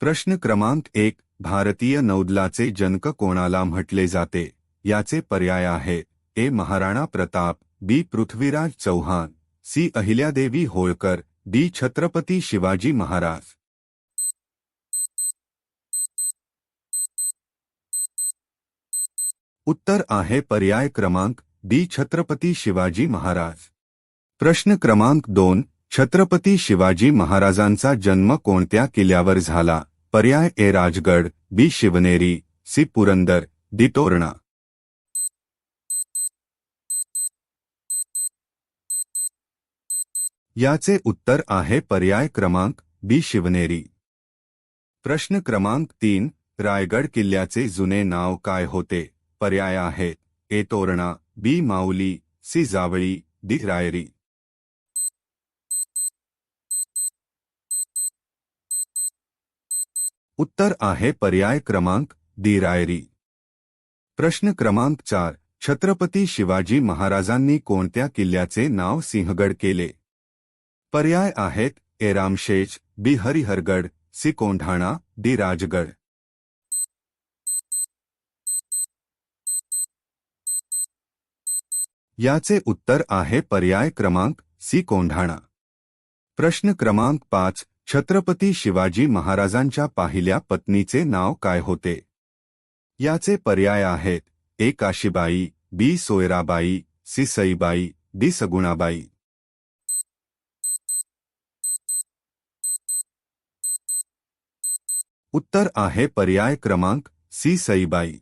प्रश्न क्रमांक एक भारतीय नौदलाचे जनक कोणाला म्हटले जाते? याचे पर्याय आहे. A. Maharana Pratap B. Prithviraj Chauhan C. Ahilyadevi Holkar D. Chhatrapati Shivaji Maharaj. उत्तर आहे पर्याय क्रमांक डी. छत्रपती शिवाजी महाराज. प्रश्न क्रमांक दोन छत्रपती शिवाजी महाराजांचा जन्म कोणत्या किल्ल्यावर झाला? पर्याय A Rajgad B Shivneri C Purandar D Torna. याचे उत्तर आहे पर्याय क्रमांक बी शिवनेरी. प्रश्न क्रमांक तीन रायगड किल्ल्याचे जुने नाव काय होते? पर्याय आहेत A Torna B Mauli C Javali D Rairi. उत्तर आहे पर्याय क्रमांक दिरायरी. रायरी प्रश्न क्रमांक चार. छत्रपती शिवाजी महाराजांनी कोणत्या किल्ल्याचे नाव सिंहगड केले? पर्याय आहेत A B Harihargad C Kondhana D Rajgad याचे उत्तर आहे पर्याय क्रमांक सी कोंढाणा प्रश्न क्रमांक पाच. छत्रपती शिवाजी महाराजांच्या पाहिल्या पत्नीचे नाव काय होते? याचे पर्याय आहेत. A. Kashibai B. Soyarabai C. Saibai D. Sagunabai. उत्तर आहे पर्याय क्रमांक सी. सईबाई.